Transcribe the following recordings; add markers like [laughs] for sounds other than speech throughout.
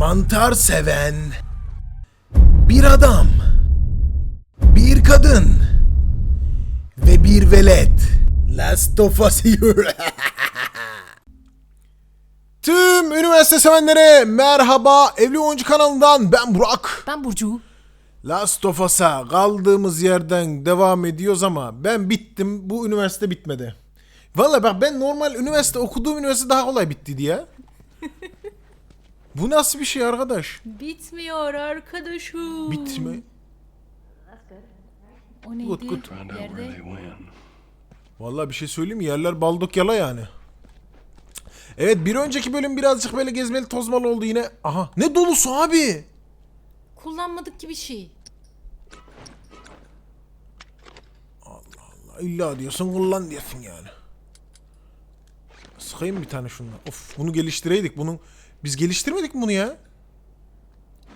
mantar seven bir adam, bir kadın ve bir velet. Last of Us. [laughs] Tüm üniversite sevenlere merhaba. Evli Oyuncu kanalından ben Burak. Ben Burcu. Last of Us'a kaldığımız yerden devam ediyoruz ama ben bittim. Bu üniversite bitmedi. Valla bak ben normal üniversite okuduğum üniversite daha kolay bittiydi ya. [laughs] Bu nasıl bir şey arkadaş? Bitmiyor arkadaşım. Bitme. O neydi? Good, good. Find out where Yerde. they went. Valla bir şey söyleyeyim mi? Yerler baldok yala yani. Evet bir önceki bölüm birazcık böyle gezmeli tozmalı oldu yine. Aha ne dolusu abi? Kullanmadık gibi şey. İlla diyorsun kullan diyorsun yani. Sıkayım bir tane şundan. Of bunu geliştireydik. Bunun biz geliştirmedik mi bunu ya?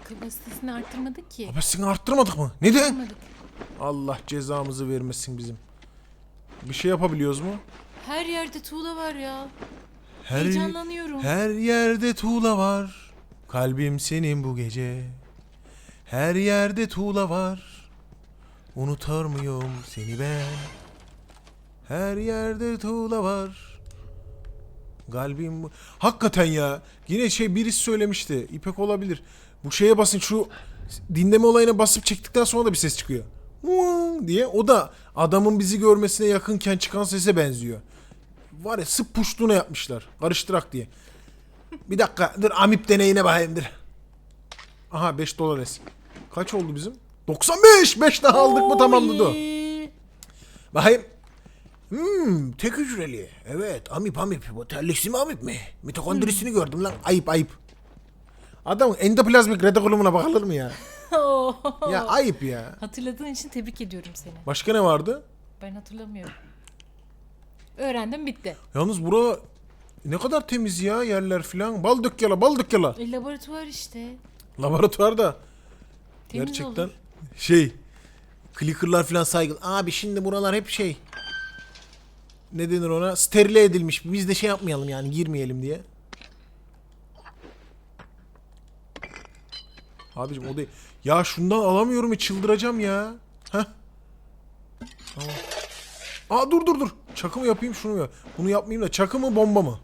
Kapasitesini arttırmadık ki. Kapasitesini arttırmadık mı? Neden? Arttırmadık. Allah cezamızı vermesin bizim. Bir şey yapabiliyoruz mu? Her yerde tuğla var ya. Her, Heyecanlanıyorum. Her yerde tuğla var. Kalbim senin bu gece. Her yerde tuğla var. Unutar mıyım seni ben? Her yerde tuğla var. Kalbim bu... Hakikaten ya. Yine şey birisi söylemişti. İpek olabilir. Bu şeye basın şu dinleme olayına basıp çektikten sonra da bir ses çıkıyor. Vuuu diye. O da adamın bizi görmesine yakınken çıkan sese benziyor. Var ya sıp puştuğuna yapmışlar. Karıştırak diye. Bir dakika dur amip deneyine bakayım dur. Aha 5 dolar es. Kaç oldu bizim? 95! 5 daha aldık mı tamamladı. Bakayım. Hmm, tek hücreli. Evet, amip amip. Bu terliksi mi amip mi? Mitokondrisini gördüm lan. Ayıp ayıp. Adamın endoplazmik retikulumuna bakılır mı ya? [laughs] ya ayıp ya. Hatırladığın için tebrik ediyorum seni. Başka ne vardı? Ben hatırlamıyorum. Öğrendim bitti. Yalnız bura ne kadar temiz ya yerler filan. Bal dök yala, bal dök yala. E, laboratuvar işte. Laboratuvarda Temiz gerçekten olur. şey clicker'lar filan saygılı. Abi şimdi buralar hep şey ne denir ona? Sterile edilmiş. Biz de şey yapmayalım yani girmeyelim diye. Abicim o değil. Ya şundan alamıyorum ya çıldıracağım ya. Heh. Tamam. Aa dur dur dur. Çakı mı yapayım şunu ya. Bunu yapmayayım da çakı mı bomba mı?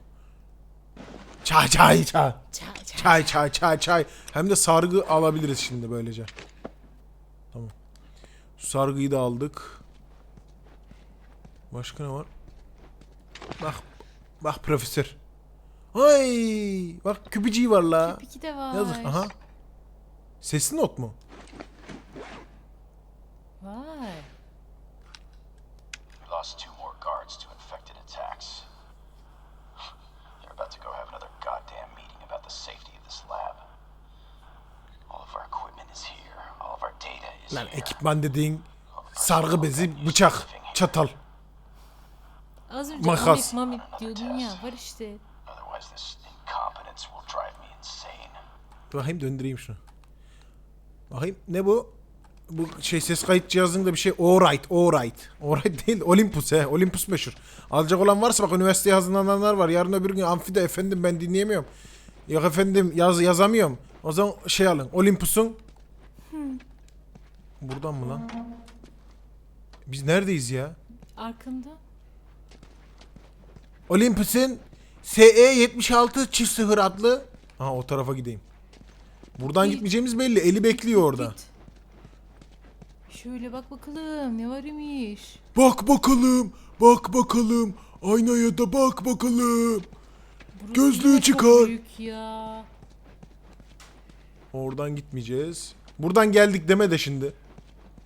Çay çay çay. Çay çay. Çay çay çay çay. Hem de sargı alabiliriz şimdi böylece. Tamam. Sargıyı da aldık. Başka ne var? Bak. Bak profesör. Ay, bak küpücüğü var la. Peki de var. Yazık. Aha. Sesli not mu? Vay. We lost two more guards to infected attacks. They're about to go have another goddamn meeting about the safety of this lab. All of our equipment is here. All of our data is Lan here. ekipman dediğin sargı bezi, bıçak, çatal. Az önce Makas. mamik mamik diyordun ya. Var işte. Bakayım döndüreyim şunu. Bakayım ne bu? Bu şey ses kayıt cihazında bir şey Alright, Alright. Alright [laughs] değil, Olympus he. Olympus meşhur. Alacak olan varsa bak üniversiteye hazırlananlar var. Yarın öbür gün amfide efendim ben dinleyemiyorum. Yok efendim yaz yazamıyorum. O zaman şey alın. Olympus'un Buradan mı lan? Biz neredeyiz ya? Arkanda. Olympus'un SE76 çift sıfır adlı. Aha o tarafa gideyim. Buradan Git. gitmeyeceğimiz belli. Eli bekliyor orada. Git. Şöyle bak bakalım ne var imiş. Bak bakalım, bak bakalım. Aynaya da bak bakalım. Burası Gözlüğü yine çok çıkar. Büyük ya. Oradan gitmeyeceğiz. Buradan geldik deme de şimdi.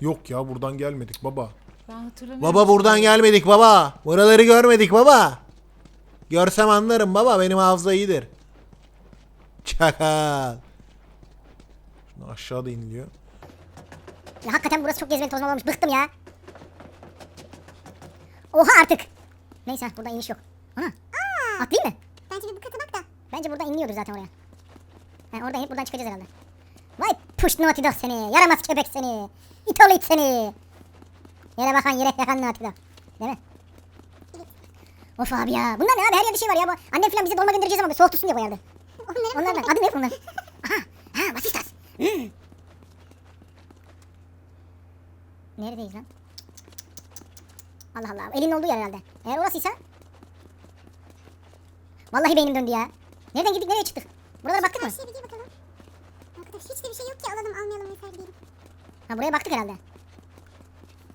Yok ya buradan gelmedik baba. Ben hatırlamıyorum. Baba buradan gelmedik baba. Buraları görmedik baba. Görsem anlarım baba benim hafıza iyidir. Çakal. Şunu aşağıda iniliyor. Ya hakikaten burası çok gezmeli tozmalı olmuş. Bıktım ya. Oha artık. Neyse burada iniş yok. Ana. Atlayayım mı? Bence bir bu kata bak da. Bence buradan iniliyordur zaten oraya. He oradan inip buradan çıkacağız herhalde. Vay push naughty dog seni. Yaramaz köpek seni. İt oğlu it seni. Yere bakan yere yakan naughty dog. Değil mi? Of abi ya. Bunlar ne abi? Her yerde şey var ya. Bu annem falan bize dolma göndereceğiz ama soğuk tutsun diye koyardı. [laughs] Onlar ne? Adı ne bunlar? Aha. Ha, vasistas. Hmm. Neredeyiz lan? Allah Allah. Elin olduğu yer herhalde. Eğer orasıysa. Vallahi beynim döndü ya. Nereden gittik nereye çıktık? Buralara baktık mı? Her şeye bir bakalım. Arkadaş hiç de bir şey yok ki alalım almayalım yeter diyelim. Ha buraya baktık herhalde.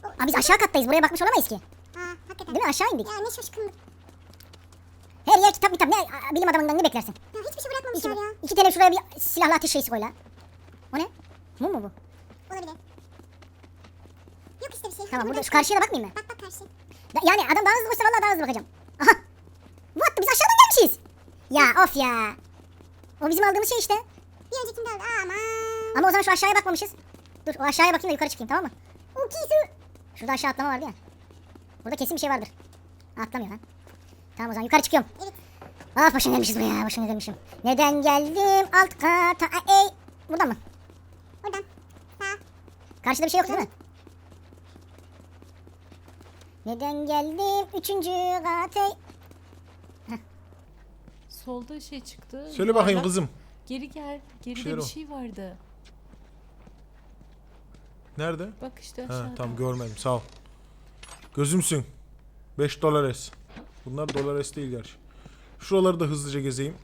O, Aa, biz şey aşağı kattayız. Buraya bakmış olamayız ki. Aa, hakikaten. Değil mi? Aşağı indik. Ya ne şaşkınlık. Her yer kitap kitap. Ne bilim adamından ne beklersin? Ya hiçbir şey İki, bırakmamışlar ya. iki tane şuraya bir silahlı ateş şeysi koy la. O ne? Mum mu bu? Olabilir. Yok işte bir şey. Tamam Hadi burada şu karşıya da bakmayayım mı? Bak bak karşı. Da- yani adam daha hızlı koşsa vallahi daha hızlı bakacağım. Aha. What? Biz aşağıdan gelmişiz. Ya of ya. O bizim aldığımız şey işte. Bir öncekinde aldı. Aman. Ama o zaman şu aşağıya bakmamışız. Dur o aşağıya bakayım da yukarı çıkayım tamam mı? Okey Şurada aşağı atlama vardı ya. Burada kesin bir şey vardır. Atlamıyor lan. Tamam o zaman yukarı çıkıyorum. Evet. Ah boşuna gelmişiz buraya boşuna gelmişim. Neden geldim alt kata ey. Buradan mı? Oradan. Sağ. Karşıda bir şey yok değil mi? Neden geldim üçüncü kata Solda şey çıktı. Söyle bakayım yuvarlak. kızım. Geri gel. Geride bir şey vardı. Nerede? Bak işte Ha aşağıda. tamam görmedim sağ ol. Gözümsün. 5 dolar es. Bunlar dolar es değil gerçi. Şuraları da hızlıca gezeyim.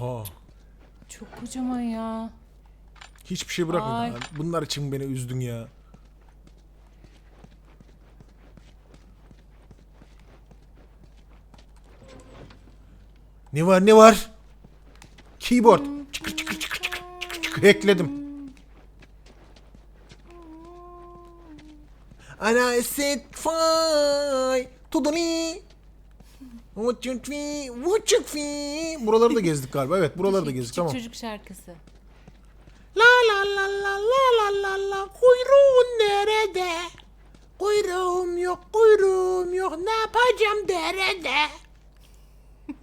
Oha. Çok kocaman ya. Hiçbir şey bırakmadın. Ay. Bunlar için beni üzdün ya. Ne var ne var? Keyboard. Çıkır çıkır çıkır çıkır çıkır çıkır ekledim. Ana set fly to the knee. What you feel, what you feel. Buraları da gezdik galiba. Evet buraları da gezdik küçük tamam. çocuk şarkısı. La la la la la la la la kuyruğun nerede? Kuyruğum yok kuyruğum yok ne yapacağım derede? [laughs]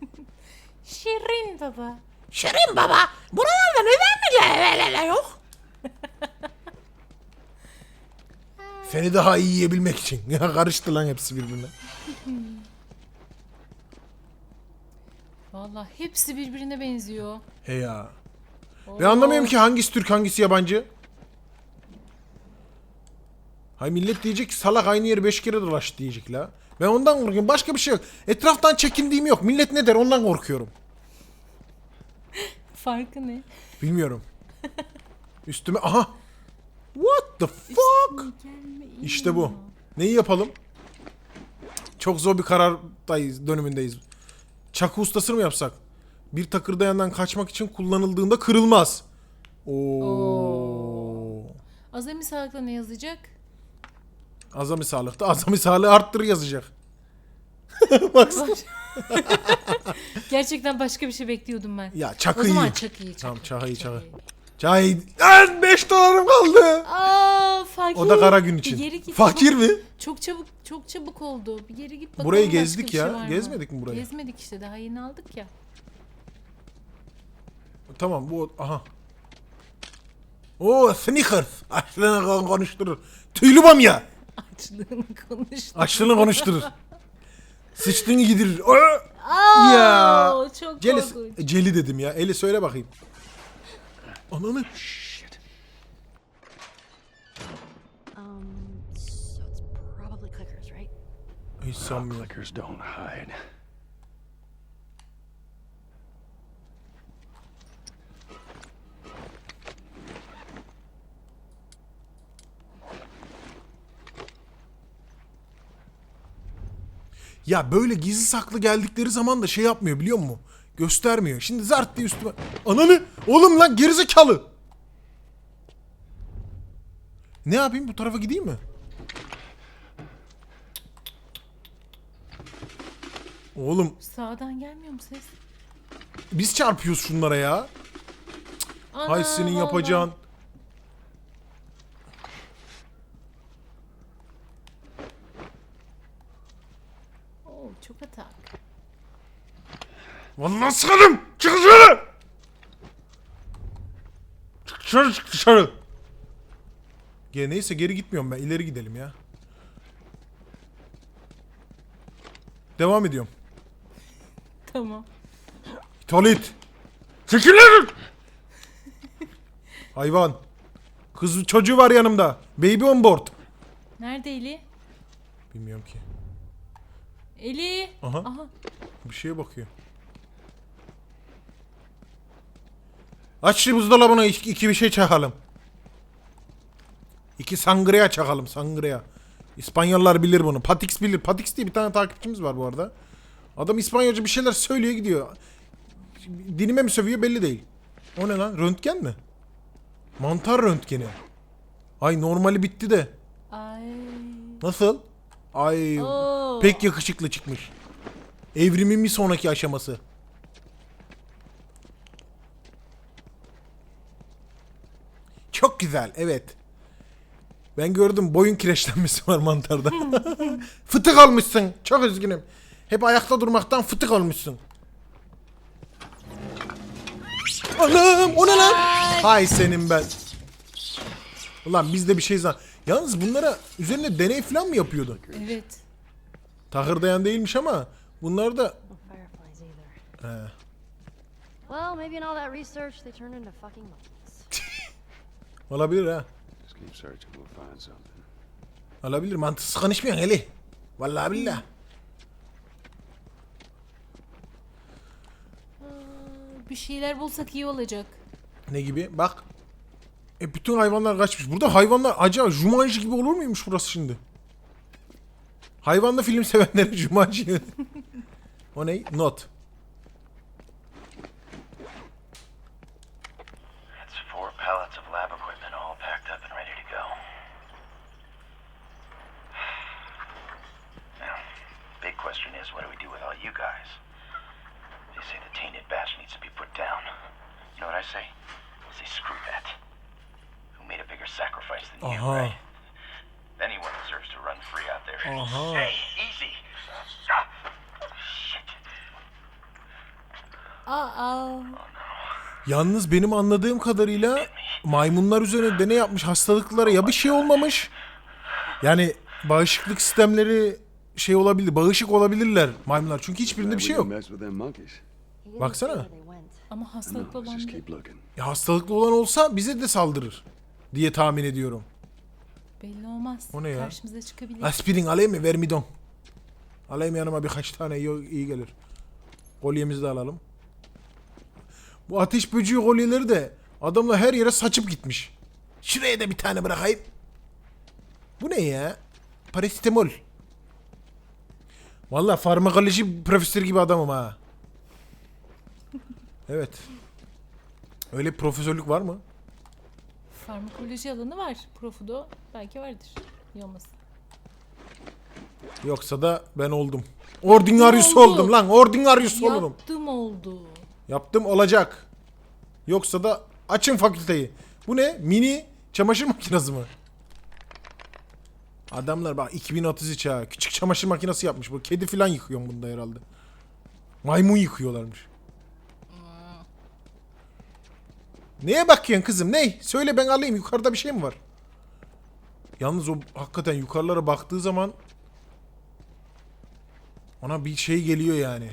Şirin baba. Şirin baba buralarda neden lelelele yok? Seni daha iyi yiyebilmek için. [laughs] Ya karıştı lan hepsi birbirine. Vallahi hepsi birbirine benziyor. He ya. Ben anlamıyorum ki hangisi Türk hangisi yabancı. Hay millet diyecek ki salak aynı yeri beş kere dolaştı diyecek la. Ben ondan korkuyorum. Başka bir şey yok. Etraftan çekindiğim yok. Millet ne der ondan korkuyorum. [laughs] Farkı ne? Bilmiyorum. [laughs] Üstüme aha. What the fuck? İşte bu. Neyi yapalım? Çok zor bir karardayız, dönümündeyiz. Çakı ustası mı yapsak? Bir takırdayandan kaçmak için kullanıldığında kırılmaz. Oo. Azami sağlıkla ne yazacak? Azami sağlıkta azami sağlığı arttır yazacak. [laughs] Baksana. Gerçekten başka bir şey bekliyordum ben. Ya çakı o zaman çakıyı çakı. Tamam çakıyı çakı. çakıyı. Çay. Lan 5 dolarım kaldı. Aa fakir. O da kara gün Bir için. geri git. Fakir mi? Çok çabuk çok çabuk oldu. Bir geri git bakalım. Burayı başka gezdik bir şey ya. var mı? Gezmedik mi burayı? Gezmedik işte daha yeni aldık ya. Tamam bu aha. Oo Snickers. Açlığını konuşturur. Tüylü bamya. Açlığını konuştu. Açlığını konuşturur. [laughs] Sıçtığını gidirir. Aa, ya. Çok Celi, korkunç. E, Celi dedim ya. Eli söyle bakayım. Ananı. Um, so it's probably clickers, right? Hiç sanmıyorum. Clickers don't hide. Ya böyle gizli saklı geldikleri zaman da şey yapmıyor biliyor musun? Göstermiyor. Şimdi zart diye üstüme. Ananı. Oğlum lan gerizekalı. Ne yapayım bu tarafa gideyim mi? Oğlum Sağdan gelmiyor mu ses? biz çarpıyoruz şunlara ya. Ana, Hay senin vallahi. yapacağın. Oo, çok atak. Vallahi sıkarım. Çık dışarı. Çık dışarı çık dışarı. Ge neyse geri gitmiyorum ben. İleri gidelim ya. Devam ediyorum. Tamam. Tuvalet. Çekilin! [laughs] Hayvan. Kız çocuğu var yanımda. Baby on board. Nerede Eli? Bilmiyorum ki. Eli. Aha. Aha. Bir şeye bakıyor. Aç şu buzdolabına iki, iki bir şey çakalım. İki sangria çakalım sangria. İspanyollar bilir bunu. Patix bilir. Patix diye bir tane takipçimiz var bu arada. Adam İspanyolca bir şeyler söylüyor gidiyor. Dinime mi sövüyor belli değil. O ne lan? Röntgen mi? Mantar röntgeni. Ay normali bitti de. Ay. Nasıl? Ay Oo. pek yakışıklı çıkmış. Evrimin bir sonraki aşaması. Çok güzel evet. Ben gördüm boyun kireçlenmesi var mantarda. [laughs] fıtık olmuşsun. Çok üzgünüm. Hep ayakta durmaktan fıtık olmuşsun. Anam o ne lan? Hay senin ben. Ulan biz de bir şey zan. Yalnız bunlara üzerine deney falan mı yapıyordu? Evet. Tahırdayan değilmiş ama bunlar da. He. Well, maybe in all that research, they turned into fucking monkeys. Olabilir ha. Just keep searching, we'll find something. Olabilir. Mantıksız konuşmuyorsun Eli. Vallahi billah. Bir şeyler bulsak iyi olacak. Ne gibi? Bak. E bütün hayvanlar kaçmış. Burada hayvanlar acaba Jumanji gibi olur muymuş burası şimdi? Hayvanlı film sevenlere [laughs] Jumanji. o ne? Not. That's four pallets of lab equipment all packed up and ready to go. Now, big question is, what do we do with all you guys? They say the tainted batch needs to be put down. You know what I say? I say screw that. Who made a bigger sacrifice than you, Uh-huh. right? Anyone deserves to run free out there. Uh-huh. Hey, easy! Ah, shit. Aa. Yalnız benim anladığım kadarıyla maymunlar üzerine deney yapmış hastalıklara ya bir şey olmamış. Yani bağışıklık sistemleri şey olabilir, bağışık olabilirler maymunlar. Çünkü hiçbirinde bir şey yok. Baksana. Ama hastalıklı olan. Ya hastalıklı olan olsa bize de saldırır diye tahmin ediyorum. belli olmaz. O ne ya? Karşımıza çıkabilir. Aspirin alayım mı? Vermidon. Alayım yanıma birkaç tane iyi, iyi gelir. Kolyemizi de alalım. Bu ateş böceği kolyeleri de adamla her yere saçıp gitmiş. Şuraya da bir tane bırakayım. Bu ne ya? Paracetamol. Valla farmakoloji profesörü gibi adamım ha. Evet. Öyle bir profesörlük var mı? Farmakoloji alanı var. Profudo belki vardır. İyi olmasın. Yoksa da ben oldum. Ordinaryus oldu? oldum lan. Ordinaryus olurum. Yaptım oldu. Yaptım olacak. Yoksa da açın fakülteyi. Bu ne? Mini çamaşır makinesi mi? Adamlar bak 2033 ha. Küçük çamaşır makinesi yapmış. Bu kedi falan yıkıyor bunda herhalde. Maymun yıkıyorlarmış. Neye bakıyorsun kızım? Ney? Söyle ben alayım. Yukarıda bir şey mi var? Yalnız o hakikaten yukarılara baktığı zaman ona bir şey geliyor yani.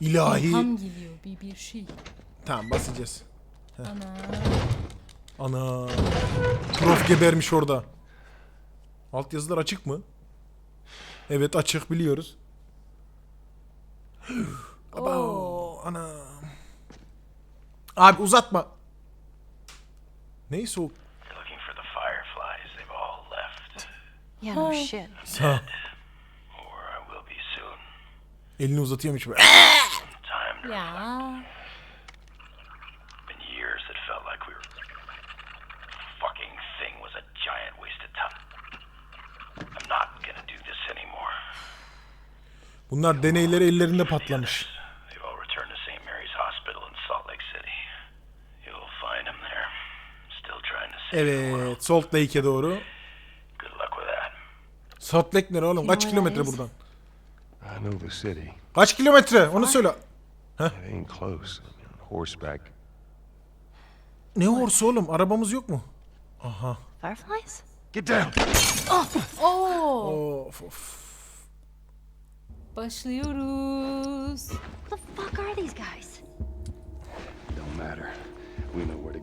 İlahi. İlham geliyor bir bir şey. Tamam basacağız. Ana. Ana. Prof gebermiş orada. Alt yazılar açık mı? Evet açık biliyoruz. [gasps] Aba, ana. Abi uzatma. Neyse o. You're looking for the fireflies. They've all left. Yeah, no shit. Sağ. Or I will be soon. Elini uzatıyormuş böyle. [laughs] Ya. been years that felt like we were. Fucking thing was a giant waste of time. I'm not gonna do this anymore. Bunlar deneyleri ellerinde patlamış. They've all returned to St. Mary's Hospital in Salt Lake City. You'll find them there, still trying to save the world. Evet Salt Lake'e doğru. Salt Lake nere oğlum? Kaç kilometre buradan? Kaç kilometre? Onu söyle. Horseback. Ne horsu oğlum? Arabamız yok mu? Fireflies? Get down! Oo. Of of. Başlıyoruz. What the fuck are these guys?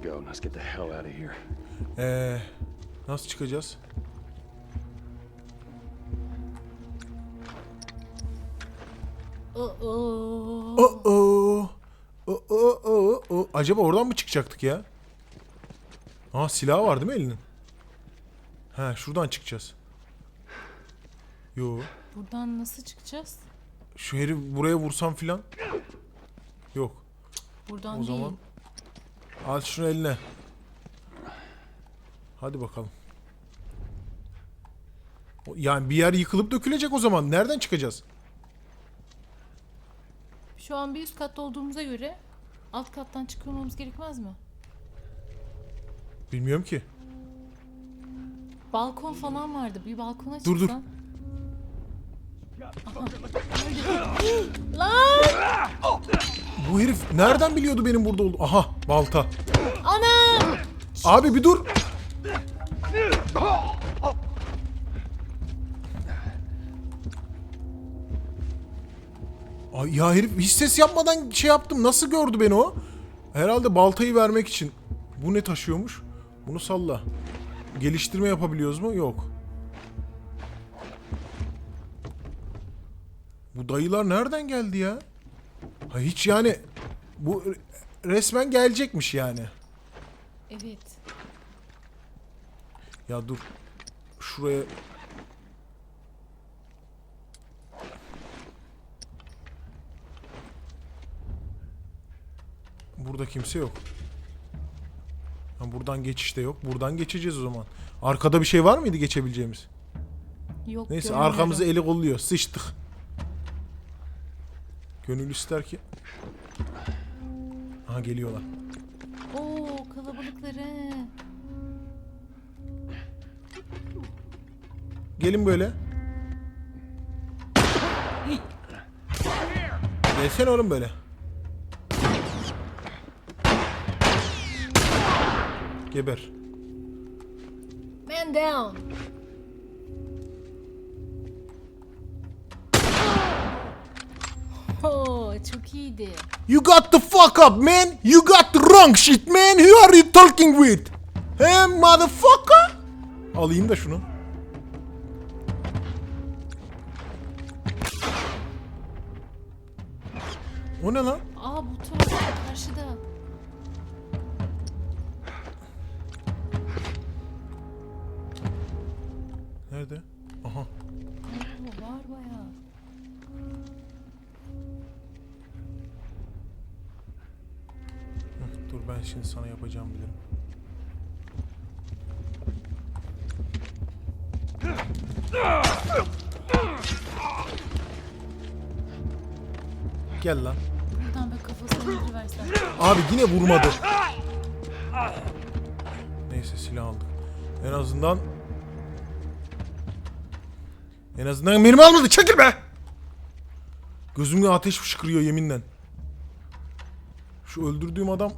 to go. Let's get the hell out of here. Ee, nasıl çıkacağız? Oo. Oo. Oo, oo, oo, oo. Acaba oradan mı çıkacaktık ya? Aa silah var değil mi elinin? He şuradan çıkacağız. Yo. Buradan nasıl çıkacağız? Şu herif buraya vursam filan. Yok. Buradan O değil. zaman al şunu eline. Hadi bakalım. Yani bir yer yıkılıp dökülecek o zaman. Nereden çıkacağız? Şu an bir üst katta olduğumuza göre alt kattan çıkmamamız gerekmez mi? Bilmiyorum ki. Balkon falan vardı. Bir balkona Dur, dur. Lan! Bu herif nereden biliyordu benim burada olduğumu? Aha balta. Ana! Abi bir dur. Ay ya herif hiç ses yapmadan şey yaptım. Nasıl gördü beni o? Herhalde baltayı vermek için. Bu ne taşıyormuş? Bunu salla. Geliştirme yapabiliyoruz mu? Yok. Bu dayılar nereden geldi ya? Ha hiç yani bu resmen gelecekmiş yani. Evet. Ya dur. Şuraya Burada kimse yok. Ha, buradan geçiş de yok. Buradan geçeceğiz o zaman. Arkada bir şey var mıydı geçebileceğimiz? Yok Neyse arkamızı eli kolluyor. Sıçtık. Gönül ister ki. Aha geliyorlar. Oo kalabalıkları. Gelin böyle. Gelsene oğlum böyle. Geber. Man down. Çok iyiydi. You got the fuck up man. You got the wrong shit man. Who are you talking with? He motherfucker. Alayım da şunu. O ne lan? Şimdi sana yapacağım bilirim. Gel lan. Buradan böyle kafasına indiriversen. Abi yine vurmadı. Neyse silah aldık. En azından en azından mermi almadı. Çekil be. Gözümde ateş fışkırıyor yeminle. Şu öldürdüğüm adam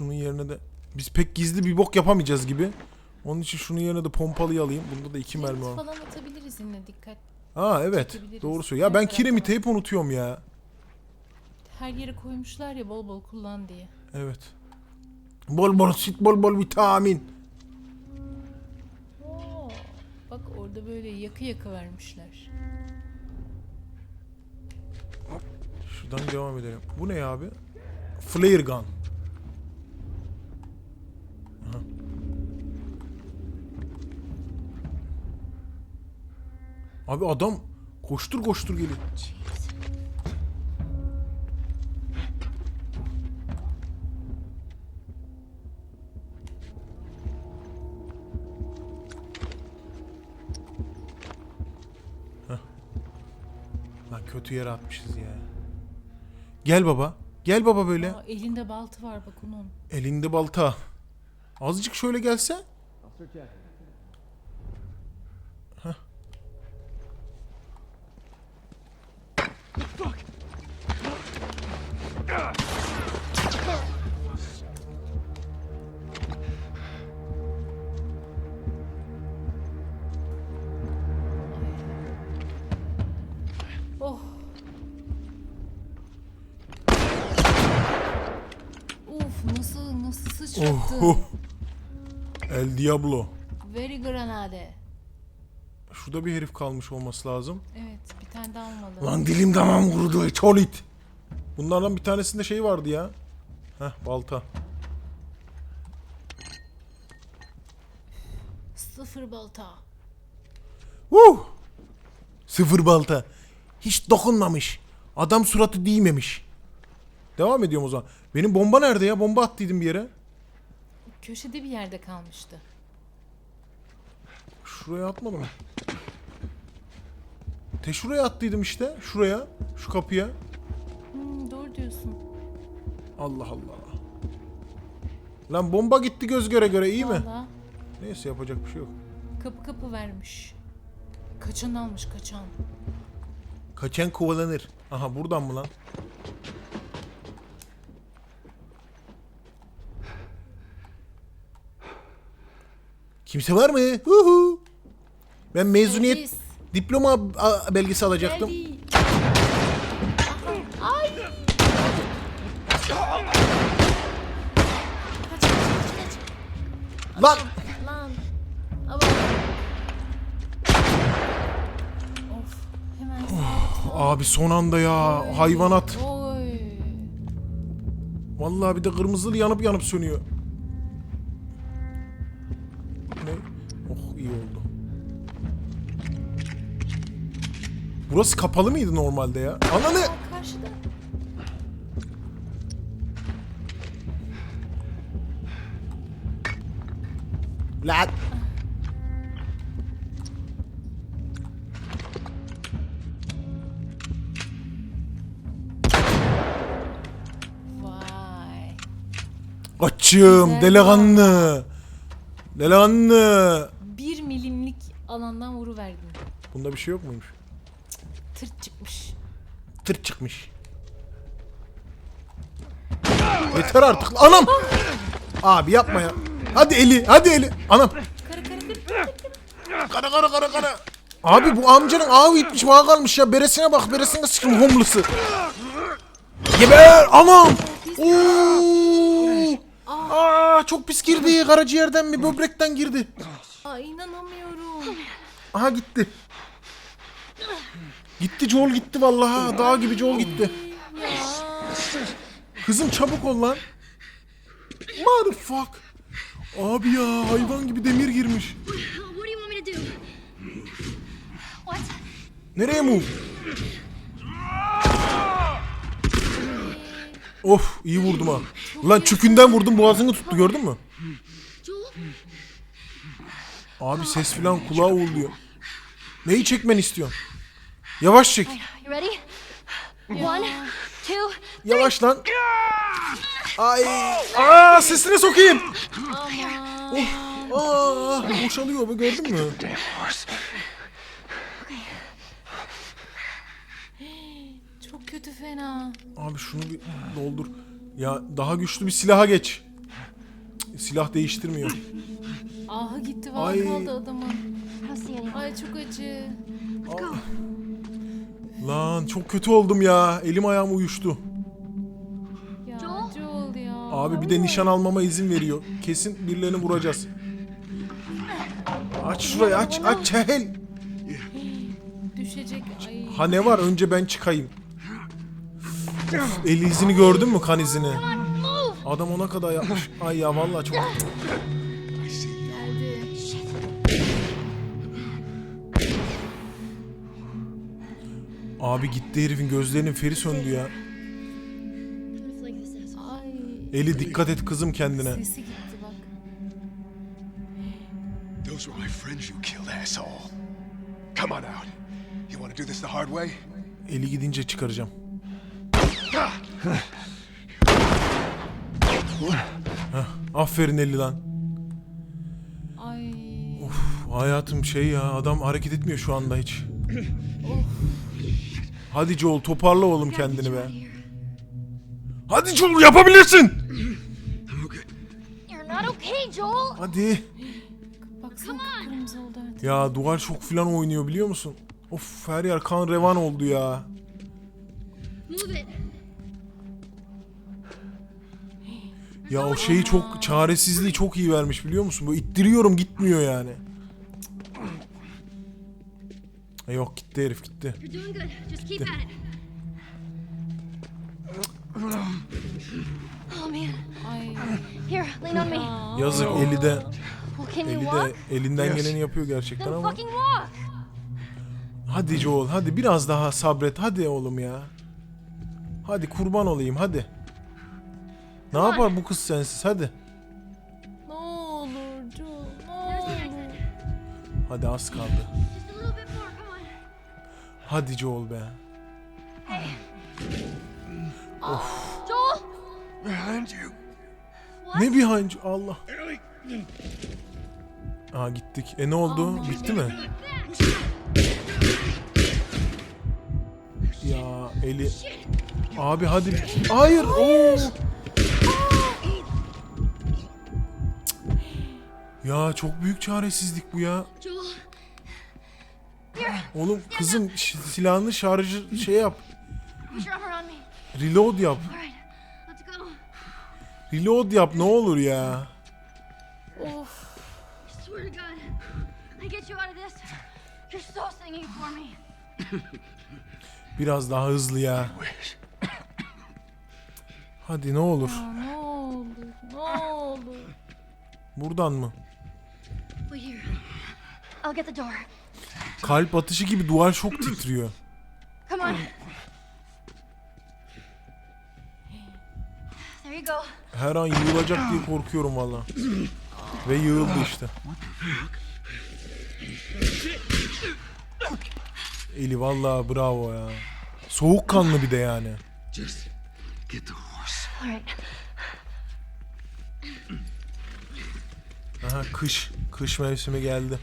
şunun yerine de biz pek gizli bir bok yapamayacağız gibi. Onun için şunun yerine de pompalıyı alayım. Bunda da iki mermi var. falan atabiliriz yine dikkat. Ha evet. çekebiliriz. Doğru söylüyor. Ya ben Her kiremiti hep unutuyorum ya. Her yere koymuşlar ya bol bol kullan diye. Evet. Bol bol süt, bol bol vitamin. Oo, bak orada böyle yakı yakı vermişler. Şuradan devam edelim. Bu ne ya abi? Flare gun. Abi adam koştur koştur geliyor. Lan kötü yere atmışız ya. Gel baba. Gel baba böyle. Aa, elinde baltı var bak onun. Elinde balta. Azıcık şöyle gelse. Diablo. Very granade. Şurada bir herif kalmış olması lazım. Evet bir tane daha olmalı. Lan dilim damağım kurudu. Çolit. Bunlardan bir tanesinde şey vardı ya. Heh balta. Sıfır balta. Woo! Sıfır balta. Hiç dokunmamış. Adam suratı değmemiş. Devam ediyorum o zaman. Benim bomba nerede ya? Bomba attıydım bir yere. Köşede bir yerde kalmıştı. Şuraya atmadım. Te şuraya attıydım işte. Şuraya. Şu kapıya. Hmm, doğru diyorsun. Allah Allah. Lan bomba gitti göz göre göre iyi mi? Valla Neyse yapacak bir şey yok. kapı kapı vermiş. Kaçan almış kaçan. Kaçan kovalanır. Aha buradan mı lan? Kimse var mı? Huhu. Ben mezuniyet Polis. diploma a- belgesi alacaktım. Geldi. Aha, Ay. Kaç kaç kaç kaç. Lan! Lan. Ama. Of. Hemen Abi son anda ya hayvanat. Oy. Vallahi bir de kırmızılı yanıp yanıp sönüyor. Burası kapalı mıydı normalde ya? Ananı! Karşıda. Lan! Vay. Açım delikanlı. Delikanlı. Bir milimlik alandan vuru verdin. Bunda bir şey yok muymuş? Tırt çıkmış. Tır çıkmış. Yeter artık. Anam! Abi yapma ya. Hadi eli, hadi eli. Anam. Kara kara kara. Kara kara kara kara. Abi bu amcanın ağı gitmiş bana kalmış ya. Beresine bak beresine sıkım homeless'ı. Geber anam. Oo. Aa çok pis girdi. Karaciğerden mi böbrekten girdi. Aa inanamıyorum. Aha gitti. Gitti Joel gitti vallahi. Dağ gibi Joel gitti. Kızım çabuk ol lan. Motherfuck. Abi ya hayvan gibi demir girmiş. Nereye move? Of iyi vurdum ha. Lan çükünden vurdum boğazını tuttu gördün mü? Abi ses filan kulağa uğurluyor. Neyi çekmeni istiyorsun? Yavaş çek. Yavaş lan. Ay. Aa sesine sokayım. Aa boşalıyor bu gördün mü? Çok kötü fena. Abi şunu bir doldur. Ya daha güçlü bir silaha geç. Cık, Silah değiştirmiyor. Ahı gitti var Ay. kaldı adamın. Ay çok acı. Lan çok kötü oldum ya. Elim ayağım uyuştu. Ya Joel? Joel ya. Abi bir de nişan almama izin veriyor. Kesin birilerini vuracağız. Aç şurayı aç aç çehel. Düşecek. Ay. Ha ne var önce ben çıkayım. Of, el izini gördün mü kan izini? Adam ona kadar yapmış. Ay ya vallahi çok... Abi gitti herifin gözlerinin feri söndü ya. Ay. Eli dikkat et kızım kendine. Sesi gitti bak. Those were my friends you killed, asshole. Come on out. You want to do this the hard way? Eli gidince çıkaracağım. Heh, aferin Eli lan. Ay. Hayatım şey ya adam hareket etmiyor şu anda hiç. Hadi Joel toparla oğlum kendini be. Hadi Joel yapabilirsin. Hadi. Baksana kıpkırmızı oldu artık. Ya duvar çok filan oynuyor biliyor musun? Of her yer kan revan oldu ya. Ya o şeyi çok çaresizliği çok iyi vermiş biliyor musun? Böyle ittiriyorum gitmiyor yani. E yok gitti herif gitti. İt. Oh man. Ay. Here, lean on me. Aa. Yazık Eli de Well, can you Eli walk? de elinden geleni yapıyor gerçekten ama. fucking walk. Hadi Joel hadi biraz daha sabret hadi oğlum ya. Hadi kurban olayım hadi. Ne yapar bu kız sensiz hadi. Ne olur Joel ne olur. Hadi az kaldı. Hadi Joel be. Joel. Behind you. Ne behind you- Allah. Aa gittik. E ne oldu? Bitti mi? Ya Eli. Abi hadi. Hayır. Oo. Ya çok büyük çaresizlik bu ya. Joel. Oğlum kızım ş- silahını şarjı şey yap. Put your armor on me. Reload yap. All right, let's go. Reload yap ne olur ya. Of. Swear to God, I get you out of this. You're so singing for me. Biraz daha hızlı ya. Hadi ne olur. Ya ne olur ne olur. Buradan mı? Wait here. I'll get the door. Kalp atışı gibi duvar şok titriyor. Come on. There you go. Her an yığılacak diye korkuyorum valla. Ve yığıldı işte. Eli valla bravo ya. Soğukkanlı bir de yani. Just get the horse. All right. Aha kış. Kış mevsimi geldi.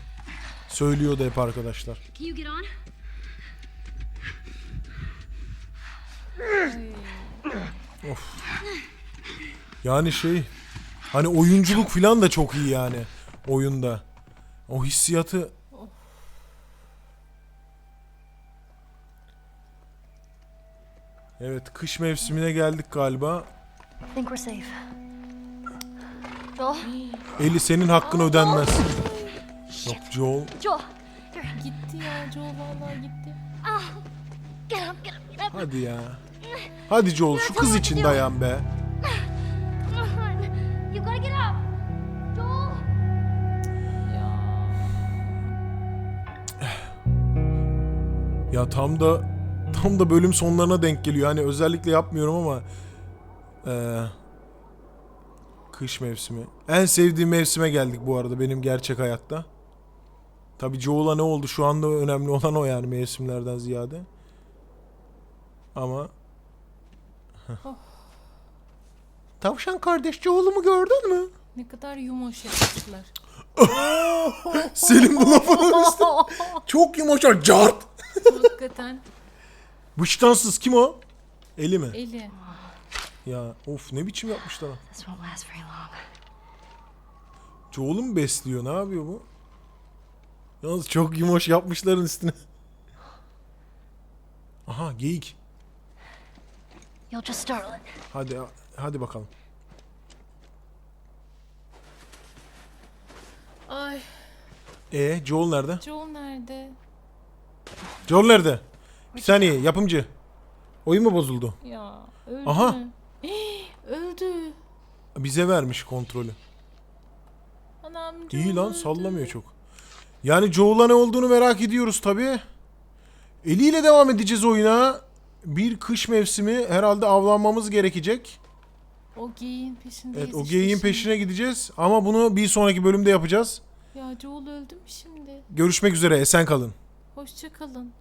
Söylüyordu hep arkadaşlar. On? Yani şey hani oyunculuk falan da çok iyi yani oyunda. O hissiyatı Evet kış mevsimine geldik galiba. Eli senin hakkın ödenmez. Yok Joel. Joel. Gitti ya Joel vallahi gitti. Get up, get up. Hadi ya. Hadi Joel şu kız için dayan be. Ya. Ya tam da tam da bölüm sonlarına denk geliyor. Hani özellikle yapmıyorum ama eee, kış mevsimi. En sevdiğim mevsime geldik bu arada benim gerçek hayatta. Tabii Joel'a ne oldu şu anda önemli olan o yani mevsimlerden ziyade. Ama Tavşan kardeş Joel'umu gördün mü? Ne kadar yumuş yapmışlar. [laughs] Senin bu lafını [laughs] Çok yumuşak cart. Hakikaten Bıçtansız kim o? Eli mi? eli. Ya of ne biçim yapmışlar. Joel'u mu besliyor? Ne yapıyor bu? Yalnız çok yumuş yapmışların üstüne. Aha geyik. Startle it. Hadi hadi bakalım. Ay E Joel nerede? Joel nerede? Joel nerede? Bir saniye yapımcı. Oyun mu bozuldu? Ya öldü Aha. mü? [gasps] öldü. Bize vermiş kontrolü. Anam Joel İyi lan öldü. sallamıyor çok. Yani Joel'a ne olduğunu merak ediyoruz tabi. Eliyle devam edeceğiz oyuna. Bir kış mevsimi herhalde avlanmamız gerekecek. O geyiğin peşindeyiz Evet o işte geyiğin şimdi. peşine gideceğiz. Ama bunu bir sonraki bölümde yapacağız. Ya Joel öldü mü şimdi? Görüşmek üzere esen kalın. Hoşça kalın.